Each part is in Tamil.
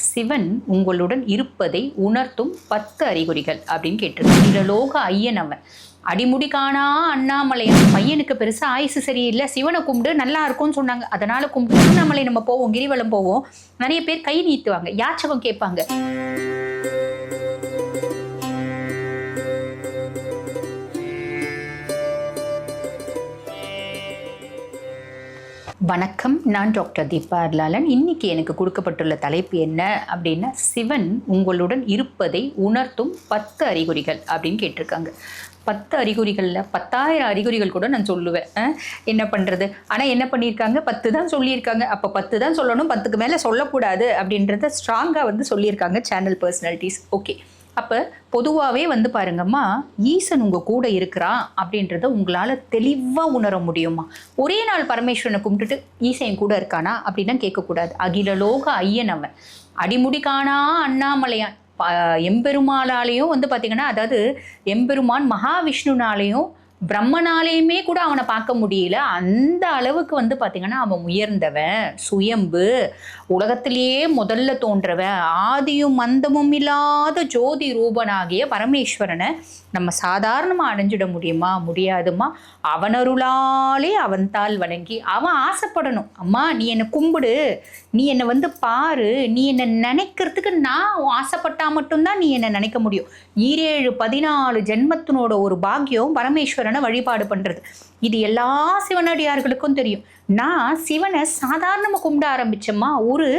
சிவன் உங்களுடன் இருப்பதை உணர்த்தும் பத்து அறிகுறிகள் அப்படின்னு கேட்டிருக்காங்க இந்த லோக ஐயன் அவன். அடிமுடி காணா அண்ணாமலையான் பையனுக்கு பெருசா ஆயுசு சரியில்லை. சிவனை கும்பிடு நல்லா இருக்கும்னு சொன்னாங்க. அதனால கும்பிட்டு அண்ணாமலை நம்ம போவோம் கிரிவலம் போவோம். நிறைய பேர் கை நீத்துவாங்க யாச்சகம் கேட்பாங்க. வணக்கம். நான் டாக்டர் தீபா அர்லாலன் இன்னைக்கு எனக்கு கொடுக்கப்பட்டுள்ள தலைப்பு என்ன அப்படின்னா சிவன் உங்களுடன் இருப்பதை உணர்த்தும் பத்து அறிகுறிகள் அப்படின்னு கேட்டிருக்காங்க. பத்து அறிகுறிகளில் பத்தாயிரம் அறிகுறிகள் கூட நான் சொல்லுவேன். என்ன பண்ணுறது ஆனால் என்ன பண்ணியிருக்காங்க? பத்து தான் சொல்லியிருக்காங்க. அப்போ பத்து தான் சொல்லணும். பத்துக்கு மேலே சொல்லக்கூடாது அப்படின்றத ஸ்ட்ராங்காக வந்து சொல்லியிருக்காங்க சேனல் பர்சனாலிட்டிஸ் ஓகே அப்போ பொதுவாகவே வந்து பாருங்கம்மா ஈசன் உங்கள் கூட இருக்கிறான் அப்படின்றத உங்களால் தெளிவாக உணர முடியுமா? ஒரே நாள் பரமேஸ்வரனை கும்பிட்டுட்டு ஈசன் கூட இருக்கானா அப்படின்னா கேட்கக்கூடாது. அகில லோக ஐயன் அவன். அடிமுடி காணா அண்ணாமலையான். எம்பெருமாளாலேயும் வந்து பார்த்திங்கன்னா அதாவது எம்பெருமான் மகாவிஷ்ணுனாலேயும் பிரம்மனாலேயுமே கூட அவனை பார்க்க முடியல. அந்த அளவுக்கு வந்து பார்த்திங்கன்னா அவன் உயர்ந்தவன் சுயம்பு உலகத்திலேயே முதல்ல தோன்றவன் ஆதியும் மந்தமும் இல்லாத ஜோதி ரூபனாகிய பரமேஸ்வரனை நம்ம சாதாரணமாக அடைஞ்சிட முடியுமா? முடியாதுமா அவனருளாலே அவன் தாள் வணங்கி அவன் ஆசைப்படணும். அம்மா நீ என்னை கும்பிடு. நீ என்னை வந்து பாரு நீ என்னை நினைக்கிறதுக்கு நான் ஆசைப்பட்டா மட்டும்தான் நீ என்னை நினைக்க முடியும். ஈரேழு பதினாலு ஜென்மத்தினோட ஒரு பாக்கியம் பரமேஸ்வரனை வழிபாடு பண்ணுறது இது எல்லா சிவனடியார்களுக்கும் தெரியும். நான் சிவனை சாதாரணமாக கும்பிட ஆரம்பித்தேம்மா ஒரு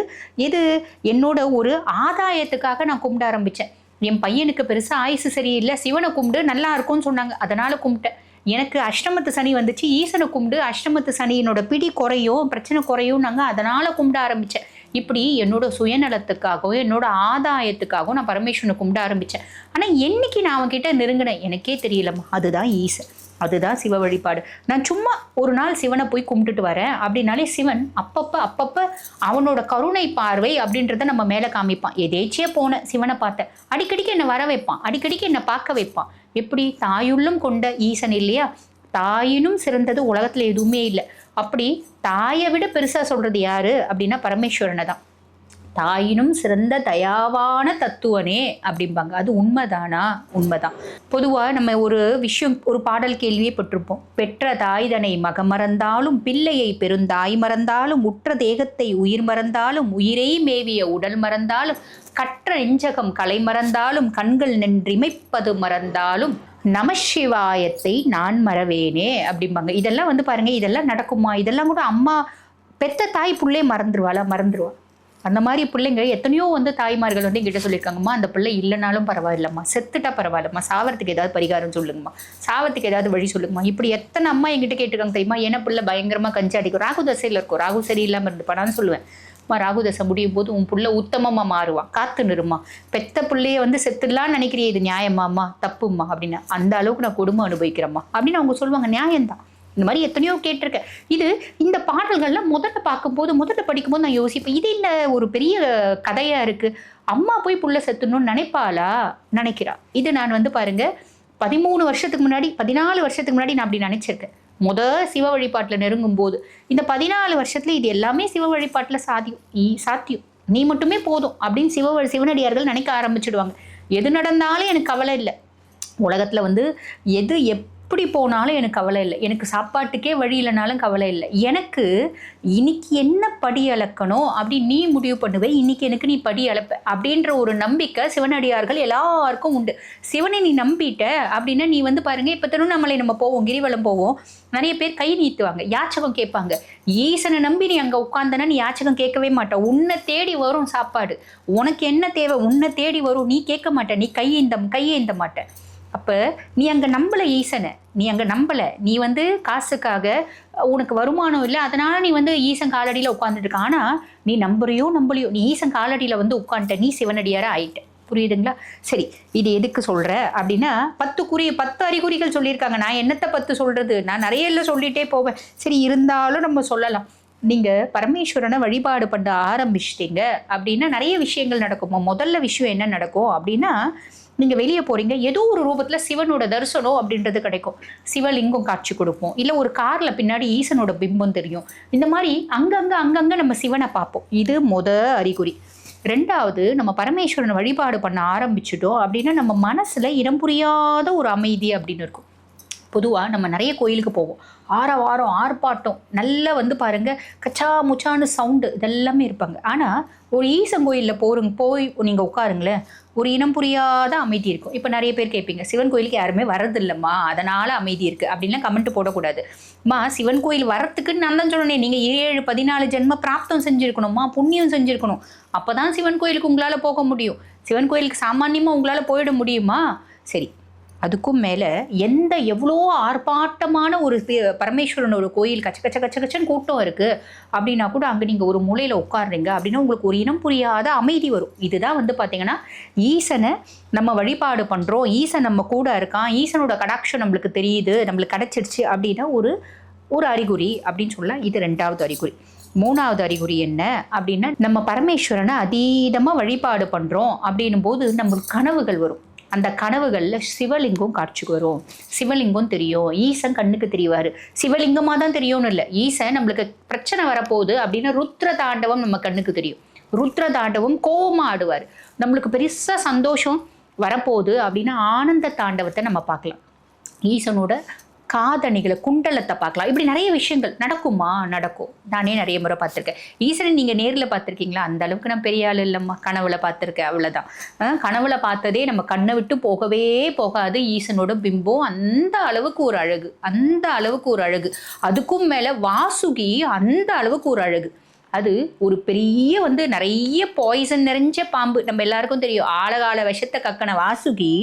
இது என்னோட ஒரு ஆதாயத்துக்காக நான் கும்பிட ஆரம்பித்தேன் என் பையனுக்கு பெருசாக ஆயுசு சரியில்லை. சிவனை கும்பிடு நல்லா இருக்கும்னு சொன்னாங்க. அதனால் கும்பிட்டேன். எனக்கு அஷ்டமத்து சனி வந்துச்சு ஈசனை கும்பிடு அஷ்டமத்து சனியினோட பிடி குறையும் பிரச்சனை குறையும் நாங்கள் அதனால் கும்பிட ஆரம்பித்தேன் இப்படி என்னோட சுயநலத்துக்காகவும் என்னோட ஆதாயத்துக்காகவும் நான் பரமேஸ்வரனை கும்பிட ஆரம்பித்தேன் ஆனால் என்னைக்கு நான் அவன்கிட்ட நெருங்கினேன் எனக்கே தெரியலம்மா. அதுதான் ஈசன். அதுதான் சிவ வழிபாடு. நான் சும்மா ஒரு நாள் சிவனை போய் கும்பிட்டுட்டு வரேன். அப்படின்னாலே சிவன் அப்பப்போ அப்பப்போ அவனோட கருணை பார்வை அப்படின்றத நம்ம மேலே காமிப்பான். எதேச்சியே போனேன் சிவனை பார்த்தேன் அடிக்கடிக்கு என்னை வர வைப்பான். அடிக்கடிக்கு என்னை பார்க்க வைப்பான். எப்படி? தாயுள்ளும் கொண்ட ஈசன் இல்லையா? தாயினும் சிறந்தது உலகத்தில் எதுவுமே இல்லை. அப்படி தாயை விட பெருசாக சொல்கிறது யாரு? அப்படின்னா பரமேஸ்வரனை தான். தாயினும் சிறந்த தயாவான தத்துவனே அப்படிம்பாங்க. அது உண்மைதானா? உண்மைதான். பொதுவாக நம்ம ஒரு விஷயம் ஒரு பாடல் கேள்வியே பட்டிருப்போம். பெற்ற தாய்தனை மகமறந்தாலும் பிள்ளையை பெருந்தாய் மறந்தாலும் உற்ற தேகத்தை உயிர் மறந்தாலும் உயிரை மேவிய உடல் மறந்தாலும் கற்ற நெஞ்சகம் கலை மறந்தாலும் கண்கள் நின்றிமைப்பது மறந்தாலும் நமசிவாயத்தை நான் மறவேனே அப்படிம்பாங்க. இதெல்லாம் வந்து பாருங்க இதெல்லாம் நடக்குமா? இதெல்லாம் கூட அம்மா பெத்த தாய் புள்ளே மறந்துடுவாளா மறந்துடுவா அந்த மாதிரி பிள்ளைங்க எத்தனையோ வந்து தாய்மார்கள் வந்து எங்கிட்ட சொல்லியிருக்காங்கம்மா அந்த பிள்ளை இல்லைனாலும் பரவாயில்லம்மா செத்துட்டா பரவாயில்லம்மா சாவறதுக்கு ஏதாவது பரிகாரம் சொல்லுங்கம்மா சாவறதுக்கு ஏதாவது வழி சொல்லுங்கம்மா இப்படி எத்தனை அம்மா எங்கிட்ட கேட்டிருக்காங்க தெரியுமா? என்ன பிள்ளை பயங்கரமாக கஞ்சி அடிக்கும். ராகு தசையில் இருக்கும். ராகு சரியில்லாமல் இருந்து நான் சொல்லுவேன். அம்மா ராகு தசை முடியும் போது உன் புள்ள உத்தமமாக மாறுவான் காத்து நிறுமா பெத்த பிள்ளைய வந்து செத்துடலாம் நினைக்கிறீ இது நியாயமாம்மா? தப்பும்மா? அப்படின்னு. அந்த அளவுக்கு நான் கொடுமை அனுபவிக்கிறேம்மா. அப்படின்னு அவங்க சொல்லுவாங்க. நியாயம்தான். இந்த மாதிரி எத்தனையோ கேட்டிருக்கேன் இது இந்த பாடல்கள்லாம் முதல்ல பார்க்கும்போது முதல்ல படிக்கும்போது நான் யோசிப்பேன் இது என்ன ஒரு பெரிய கதையாக இருக்குது அம்மா போய் புள்ள செத்துணும்னு நினைப்பாளா? நினைக்கிறா. இது நான் வந்து பாருங்க பதிமூணு வருஷத்துக்கு முன்னாடி பதினாலு வருஷத்துக்கு முன்னாடி நான் அப்படி நினைச்சிருக்கேன். முத சிவ வழிபாட்டில் நெருங்கும் போது இந்த பதினாலு வருஷத்துல இது எல்லாமே சிவ வழிபாட்டில் சாத்தியம் ஈ- சாத்தியம். நீ மட்டுமே போதும் அப்படின்னு சிவ சிவனடியார்கள் நினைக்க ஆரம்பிச்சிடுவாங்க. எது நடந்தாலும் எனக்கு கவலை இல்லை. உலகத்தில் வந்து எது எப் எப்படி போனாலும் எனக்கு கவலை இல்லை. எனக்கு சாப்பாட்டுக்கே வழி இல்லைனாலும் கவலை இல்லை. எனக்கு இன்னைக்கு என்ன படி அளக்கணும் அப்படி நீ முடிவு பண்ணுவே இன்னைக்கு எனக்கு நீ படி அளப்ப அப்படின்ற ஒரு நம்பிக்கை சிவனடியார்கள் எல்லாருக்கும் உண்டு. சிவனை நீ நம்பிட்ட அப்படின்னா நீ வந்து பாருங்க இப்போ திருவண்ணாமலை நம்ம போவோம் கிரிவலம் போவோம். நிறைய பேர் கை நீத்துவாங்க யாச்சகம் கேட்பாங்க. ஈசனை நம்பி நீ அங்கே உட்காந்தனா நீ யாச்சகம் கேட்கவே மாட்ட. உன்னை தேடி வரும் சாப்பாடு. உனக்கு என்ன தேவை உன்னை தேடி வரும். நீ கேட்க மாட்ட. நீ கையேந்த கையேந்த மாட்ட. அப்போ நீ அங்கே நம்பலை ஈசனை. நீ அங்கே நம்பலை. நீ வந்து காசுக்காக உனக்கு வருமானம் இல்லை. அதனால் நீ வந்து ஈசன் காலடியில் உட்காந்துட்டு இருக்க. ஆனால் நீ நம்புறியோ நம்பலையோ நீ ஈசன் காலடியில் வந்து உட்காந்துட்ட நீ சிவனடியாராக ஆயிட்ட. புரியுதுங்களா? சரி இது எதுக்கு சொல்கிற அப்படின்னா பத்து குறி பத்து அறிகுறிகள் சொல்லியிருக்காங்க. நான் என்னத்தை பத்து சொல்கிறது நான் நிறைய இல்லை சொல்லிகிட்டே போவேன். சரி இருந்தாலும் நம்ம சொல்லலாம். நீங்கள் பரமேஸ்வரனை வழிபாடு பண்ண ஆரம்பிச்சிட்டீங்க அப்படின்னா நிறைய விஷயங்கள் நடக்குமா? முதல்ல விஷயம் என்ன நடக்கும் அப்படின்னா நீங்கள் வெளியே போகிறீங்க ஏதோ ஒரு ரூபத்தில் சிவனோட தரிசனம் அப்படின்றது கிடைக்கும். சிவலிங்கம் காட்சி கொடுப்போம். இல்லை ஒரு காரில் பின்னாடி ஈசனோட பிம்பம் தெரியும். இந்த மாதிரி அங்கங்கே அங்கங்கே நம்ம சிவனை பார்ப்போம். இது முத அறிகுறி. ரெண்டாவது நம்ம பரமேஸ்வரனை வழிபாடு பண்ண ஆரம்பிச்சிட்டோம் அப்படின்னா நம்ம மனசில் இடம் புரியாத ஒரு அமைதி அப்படின்னு இருக்கும். பொதுவாக நம்ம நிறைய கோயிலுக்கு போவோம். ஆரவாரம் ஆர்ப்பாட்டம் நல்லா வந்து பாருங்கள் கச்சா முச்சான்னு சவுண்டு இதெல்லாமே இருப்பாங்க. ஆனால் ஒரு ஈசன் கோயிலில் போருங்க போய் நீங்கள் உட்காருங்களேன் ஒரு இனம் புரியாத அமைதி இருக்கும். இப்போ நிறைய பேர் கேட்பீங்க சிவன் கோயிலுக்கு யாருமே வரதில்லைம்மா அதனால் அமைதி இருக்குது அப்படின்லாம் கமெண்ட் போடக்கூடாது. மா சிவன் கோயில் வரத்துக்குன்னு நான் தான் சொன்னேன் நீங்கள் ஏழு பதினாலு ஜென்ம பிராப்தம் செஞ்சுருக்கணும்மா புண்ணியம் செஞ்சுருக்கணும். அப்போ தான் சிவன் கோயிலுக்கு உங்களால் போக முடியும். சிவன் கோயிலுக்கு சாமானியமாக உங்களால் போயிட முடியுமா? சரி அதுக்கும் மேலே எந்த எவ்வளோ ஆர்ப்பாட்டமான ஒரு பரமேஸ்வரன் ஒரு கோயில் கச்ச கச்ச கச்ச கச்சன்னு கூட்டம் இருக்குது அப்படின்னா கூட அங்கே நீங்கள் ஒரு மூலையில் உட்காருறீங்க அப்படின்னா உங்களுக்கு ஒரு இனம் புரியாத அமைதி வரும். இதுதான் வந்து பார்த்தீங்கன்னா ஈசனை நம்ம வழிபாடு பண்ணுறோம் ஈசன் நம்ம கூட இருக்கான் ஈசனோட கடாட்சம் நம்மளுக்கு தெரியுது நம்மளுக்கு கிடச்சிருச்சு அப்படின்னா ஒரு ஒரு அறிகுறி அப்படின்னு சொல்லலாம். இது ரெண்டாவது அறிகுறி. மூணாவது அறிகுறி என்ன அப்படின்னா நம்ம பரமேஸ்வரனை அதீதமாக வழிபாடு பண்ணுறோம் அப்படின்னும் போது நம்மளுக்கு கனவுகள் வரும். அந்த கனவுகளில் சிவலிங்கம் காட்சிக்கு வரும். சிவலிங்கம் தெரியும். ஈசன் கண்ணுக்கு தெரிவார். சிவலிங்கமாக தான் தெரியும்னு இல்லை. ஈசன் நம்மளுக்கு பிரச்சனை வரப்போகுது அப்படின்னா ருத்ர தாண்டவம் நம்ம கண்ணுக்கு தெரியும். ருத்ர தாண்டவம் கோபமாக ஆடுவார். நம்மளுக்கு பெருசாக சந்தோஷம் வரப்போகுது அப்படின்னா ஆனந்த தாண்டவத்தை நம்ம பார்க்கலாம். ஈசனோட காதணிகளை குண்டலத்தை பார்க்கலாம். இப்படி நிறைய விஷயங்கள் நடக்குமா? நடக்கும். நானே நிறைய முறை பார்த்துருக்கேன். ஈசனை நீங்கள் நேரில் பார்த்துருக்கீங்களா? அந்த அளவுக்கு நான் பெரிய ஆள் இல்லைம்மா. கனவுல பார்த்துருக்கேன் அவ்வளோதான் கனவுல பார்த்ததே நம்ம கண்ணை விட்டு போகவே போகாது. ஈசனோட பிம்பம் அந்த அளவுக்கு ஒரு அழகு. அந்த அளவுக்கு ஒரு அழகு. அதுக்கும் மேலே வாசுகி அந்த அளவுக்கு ஒரு அழகு. அது ஒரு பெரிய வந்து நிறைய பாய்சன் நிறைஞ்ச பாம்பு. நம்ம எல்லாருக்கும் தெரியும். ஆழகால விஷத்தை கக்கன வாசுகி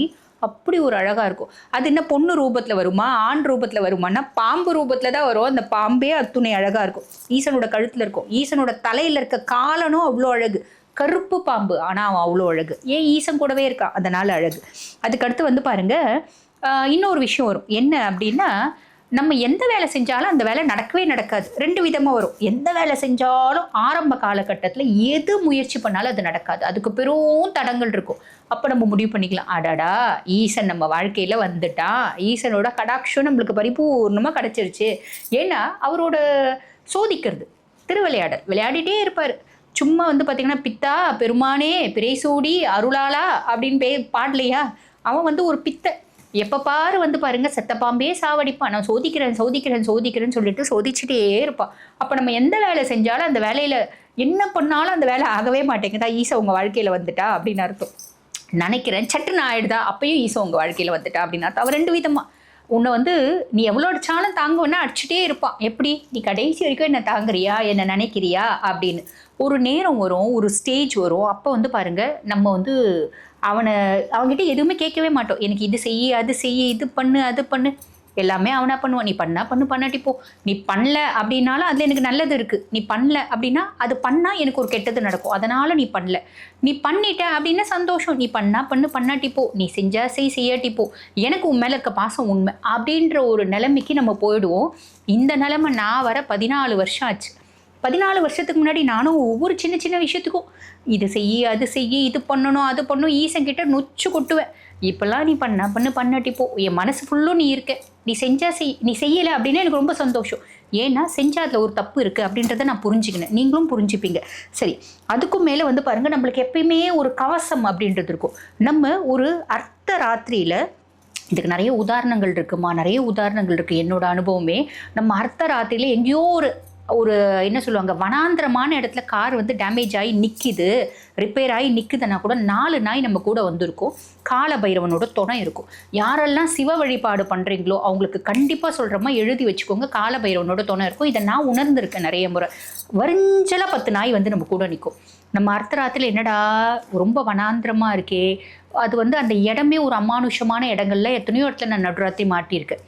அப்படி ஒரு அழகாக இருக்கும். அது என்ன பொண்ணு ரூபத்தில் வருமா ஆண் ரூபத்தில் வருமானா பாம்பு ரூபத்தில் தான் வரும். அந்த பாம்பே அத்துணை அழகாக இருக்கும். ஈசனோட கழுத்தில் இருக்கும். ஈசனோட தலையில் இருக்க காலனும் அவ்வளோ அழகு. கருப்பு பாம்பு ஆனால் அவன் அவ்வளோ அழகு. ஏன் ஈசன் கூடவே இருக்கான் அதனால் அழகு. அதுக்கடுத்து வந்து பாருங்கள் இன்னொரு விஷயம் வரும். என்ன அப்படின்னா நம்ம எந்த வேலை செஞ்சாலும் அந்த வேலை நடக்கவே நடக்காது. ரெண்டு விதமாக வரும். எந்த வேலை செஞ்சாலும் ஆரம்ப காலகட்டத்தில் எது முயற்சி பண்ணாலும் அது நடக்காது. அதுக்கு பெரும் தடங்கள் இருக்கும். அப்போ நம்ம முடிவு பண்ணிக்கலாம். அடாடா ஈசன் நம்ம வாழ்க்கையில் வந்துட்டான் ஈசனோட கடாட்சம் நம்மளுக்கு பரிபூர்ணமாக கிடச்சிருச்சு. ஏன்னா அவரோட சோதிக்கிறது திருவிளையாடல். விளையாடிட்டே இருப்பார். சும்மா வந்து பார்த்தீங்கன்னா பித்தா பெருமானே பிரைசூடி அருளாளா அப்படின்னு பே பாடலையா? அவன் வந்து ஒரு பித்தை. எப்போ பாரு வந்து பாருங்க செத்த பாம்பே சாவடிப்பான். நான் சோதிக்கிறேன் சோதிக்கிறேன் சோதிக்கிறேன்னு சொல்லிட்டு சோதிச்சுட்டே இருப்பான். அப்போ நம்ம எந்த வேலை செஞ்சாலும் அந்த வேலையில் என்ன பண்ணாலும் அந்த வேலை ஆகவே மாட்டேங்குதா. ஈசா உங்கள் வாழ்க்கையில் வந்துட்டா அப்படின்னு அர்த்தம். நினைக்கிறேன். சட்டுன்னு ஆயிடுதா? அப்பயும் ஈசோ உங்கள் வாழ்க்கையில் வந்துட்டா அப்படின்னா அர்த்தம். ரெண்டு விதமாக உன்னை வந்து நீ எவ்வளோ அடிச்சாலும் தாங்குவேன்னா அடிச்சுட்டே இருப்பான் எப்படி? நீ கடைசி வரைக்கும் என்ன தாங்குறியா? என்ன நினைக்கிறியா? அப்படின்னு. ஒரு நேரம் வரும் ஒரு ஸ்டேஜ் வரும். அப்போ வந்து பாருங்க நம்ம வந்து அவனை அவன்கிட்ட எதுவுமே கேட்கவே மாட்டோம். எனக்கு இது செய்ய அது செய்ய இது பண்ணு அது பண்ணு. எல்லாமே அவனா பண்ணுவான். நீ பண்ணா பண்ணு பண்ணாட்டி போ. நீ பண்ணல அப்படின்னாலும் அதில் எனக்கு நல்லது இருக்குது நீ பண்ணல அப்படின்னா அது பண்ணால் எனக்கு ஒரு கெட்டது நடக்கும். அதனால் நீ பண்ணல. நீ பண்ணிட்ட அப்படின்னா சந்தோஷம். நீ பண்ணா பண்ணு பண்ணாட்டி போ. நீ செஞ்சா செய் செய்யாட்டி போ. எனக்கு உன் மேலே இருக்க பாசம் உண்மை. அப்படின்ற ஒரு நிலைமைக்கு நம்ம போயிடுவோம். இந்த நிலைமை நான் வர பதினாலு வருஷம் ஆச்சு. பதினாலு வருஷத்துக்கு முன்னாடி நானும் ஒவ்வொரு சின்ன சின்ன விஷயத்துக்கும் இது செய்ய அது செய்ய இது பண்ணணும் அது பண்ணணும் ஈசன் கிட்ட நொச்சு கொட்டுவேன். இப்போல்லாம் நீ பண்ண பண்ணு பண்ணட்டிப்போ என் மனசு ஃபுல்லும் நீ இருக்க. நீ செஞ்சா செய் நீ செய்யலை அப்படின்னா எனக்கு ரொம்ப சந்தோஷம். ஏன்னா செஞ்சா அதில் ஒரு தப்பு இருக்குது அப்படின்றத நான் புரிஞ்சுக்கினேன். நீங்களும் புரிஞ்சுப்பீங்க. சரி அதுக்கும் மேலே வந்து பாருங்கள் நம்மளுக்கு எப்பயுமே ஒரு கவசம் அப்படின்றது இருக்கும். நம்ம ஒரு அர்த்த ராத்திரியில் இதுக்கு நிறைய உதாரணங்கள் இருக்குமா? நிறைய உதாரணங்கள் இருக்குது என்னோட அனுபவமே நம்ம அர்த்த ராத்திரியில் எங்கேயோ ஒரு ஒரு என்ன சொல்லுவாங்க வனாந்திரமான இடத்துல கார் வந்து டேமேஜ் ஆகி நிற்கிது ரிப்பேர் ஆகி நிற்குதுன்னா கூட நாலு நாய் நம்ம கூட வந்திருக்கும். கால பைரவனோட துணை இருக்கும். யாரெல்லாம் சிவ வழிபாடு பண்ணுறீங்களோ அவங்களுக்கு கண்டிப்பாக சொல்கிறோமா எழுதி வச்சுக்கோங்க. கால பைரவனோட துணை இருக்கும். இதை நான் உணர்ந்திருக்கேன் நிறைய முறை. வரிஞ்சலாக பத்து நாய் வந்து நம்ம கூட நிற்கும் நம்ம அர்த்தராத்தில் என்னடா ரொம்ப வனாந்திரமாக இருக்கே. அது வந்து அந்த இடமே ஒரு அமானுஷமான இடங்கள்ல எத்தனையோ இடத்துல நான் நடுராத்தி மாட்டியிருக்கேன்.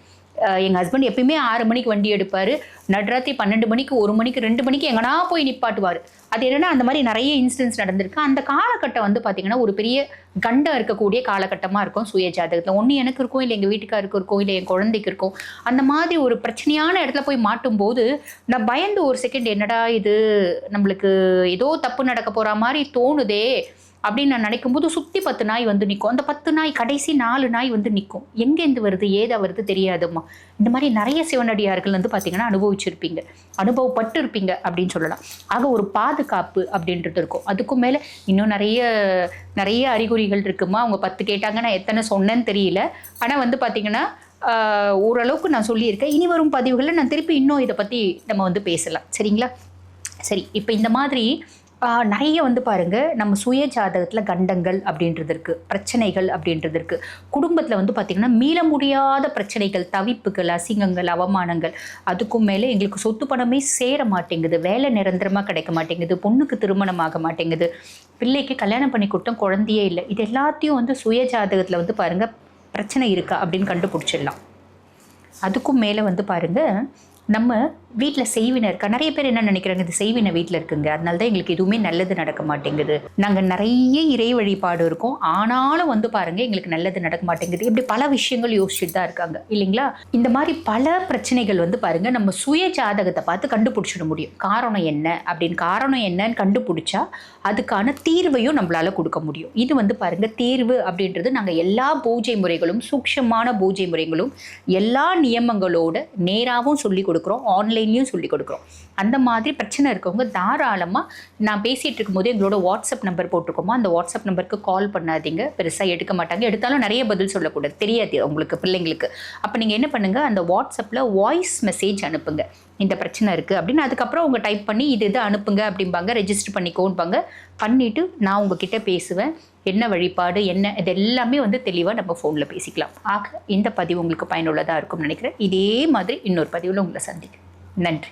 எங்கள் ஹஸ்பண்ட் எப்பயுமே ஆறு மணிக்கு வண்டி எடுப்பார். நடுராத்திரி பன்னெண்டு மணிக்கு ஒரு மணிக்கு ரெண்டு மணிக்கு எங்கன்னா போய் நிப்பாட்டுவார். அது என்னென்னா அந்த மாதிரி நிறைய இன்சிடென்ட்ஸ் நடந்திருக்கு. அந்த காலகட்டம் வந்து பார்த்திங்கன்னா ஒரு பெரிய கண்டம் இருக்கக்கூடிய காலகட்டமாக இருக்கும் சுய ஜாதகத்தில். ஒன்று எனக்கு இருக்கும் இல்லை எங்கள் வீட்டுக்காருக்கு இருக்கும் இல்லை என் குழந்தைக்கு இருக்கும். அந்த மாதிரி ஒரு பிரச்சனையான இடத்துல போய் மாட்டும் போது நான் பயந்து ஒரு செகண்ட் என்னடா இது நம்மளுக்கு ஏதோ தப்பு நடக்க போகிற மாதிரி தோணுதே. அப்படின்னு நான் நினைக்கும் போது சுற்றி பத்து நாய் வந்து நிற்கும் அந்த பத்து நாய் கடைசி நாலு நாய் வந்து நிற்கும் எங்கேருந்து வருது ஏதா வருது தெரியாதும்மா. இந்த மாதிரி நிறைய சிவனடியார்கள் வந்து பார்த்தீங்கன்னா அனுபவிச்சிருப்பீங்க. அனுபவப்பட்டு இருப்பீங்க அப்படின்னு சொல்லலாம். ஆக ஒரு பாதுகாப்பு அப்படின்றது இருக்கும். அதுக்கும் மேலே இன்னும் நிறைய நிறைய அறிகுறிகள் இருக்குமா? அவங்க பத்து கேட்டாங்க நான் எத்தனை சொன்னேன்னு தெரியல. ஆனால் வந்து பார்த்தீங்கன்னா ஓரளவுக்கு நான் சொல்லியிருக்கேன். இனி வரும் பதிவுகளில் நான் திருப்பி இன்னும் இதை பற்றி நம்ம வந்து பேசலாம். சரிங்களா? சரி இப்போ இந்த மாதிரி நிறைய வந்து பாருங்க நம்ம சுய ஜாதகத்தில் கண்டங்கள் அப்படின்றது இருக்கு பிரச்சனைகள் அப்படின்றது இருக்கு. குடும்பத்தில் வந்து பார்த்திங்கன்னா மீள முடியாத பிரச்சனைகள் தவிப்புகள் அசிங்கங்கள் அவமானங்கள் அதுக்கும் மேலே எங்களுக்கு சொத்து பணமே சேர மாட்டேங்குது. வேலை நிரந்தரமாக கிடைக்க மாட்டேங்குது. பொண்ணுக்கு திருமணம் ஆக மாட்டேங்குது. பிள்ளைக்கு கல்யாணம் பண்ணி கொடுத்தோம் குழந்தையே இல்லை. இது எல்லாத்தையும் வந்து சுய ஜாதகத்தில் வந்து பாருங்க பிரச்சனை இருக்கா அப்படின்னு கண்டுபிடிச்சிடலாம். அதுக்கும் மேலே வந்து பாருங்க நம்ம வீட்டில் செய்வினை இருக்கா? நிறைய பேர் என்ன நினைக்கிறாங்க இது செய்வினை வீட்டில் இருக்குங்க. அதனால தான் எங்களுக்கு எதுவுமே நல்லது நடக்க மாட்டேங்குது. நாங்கள் நிறைய இறை வழிபாடு இருக்கோம். ஆனாலும் வந்து பாருங்கள் எங்களுக்கு நல்லது நடக்க மாட்டேங்குது. இப்படி பல விஷயங்கள் யோசிச்சுட்டு தான் இருக்காங்க. இல்லைங்களா? இந்த மாதிரி பல பிரச்சனைகள் வந்து பாருங்க நம்ம சுய ஜாதகத்தை பார்த்து கண்டுபிடிச்சிட முடியும். காரணம் என்ன? அப்படின்னு காரணம் என்னன்னு கண்டுபிடிச்சா அதுக்கான தீர்வையும் நம்மளால் கொடுக்க முடியும். இது வந்து பாருங்கள் தீர்வு அப்படின்றது நாங்கள் எல்லா பூஜை முறைகளும் சூக்ஷமான பூஜை முறைகளும் எல்லா நியமங்களோட நேராகவும் சொல்லி கொடுக்குறோம். ஆன்லைன் ஆன்லைன்லையும் சொல்லி கொடுக்குறோம். அந்த மாதிரி பிரச்சனை இருக்கவங்க தாராளமாக நான் பேசிகிட்டு இருக்கும்போது எங்களோட வாட்ஸ்அப் நம்பர் போட்டிருக்கோமோ அந்த வாட்ஸ்அப் நம்பருக்கு கால் பண்ணாதீங்க. பெருசாக எடுக்க மாட்டாங்க. எடுத்தாலும் நிறைய பதில் சொல்லக்கூடாது. தெரியாது உங்களுக்கு பிள்ளைங்களுக்கு. அப்போ நீங்கள் என்ன பண்ணுங்கள் அந்த வாட்ஸ்அப்பில் வாய்ஸ் மெசேஜ் அனுப்புங்க. இந்த பிரச்சனை இருக்குது அப்படின்னு அதுக்கப்புறம் உங்கள் டைப் பண்ணி இது இது அனுப்புங்க அப்படிம்பாங்க. ரெஜிஸ்டர் பண்ணிக்கோன்பாங்க. பண்ணிவிட்டு நான் உங்ககிட்ட பேசுவேன். என்ன வழிபாடு என்ன இது எல்லாமே வந்து தெளிவாக நம்ம ஃபோனில் பேசிக்கலாம். ஆக இந்த பதிவு உங்களுக்கு பயனுள்ளதாக இருக்கும்னு நினைக்கிறேன். இதே மாதிரி இன்னொரு பதிவில் உங்களை சந்திக்கிறேன். நன்றி.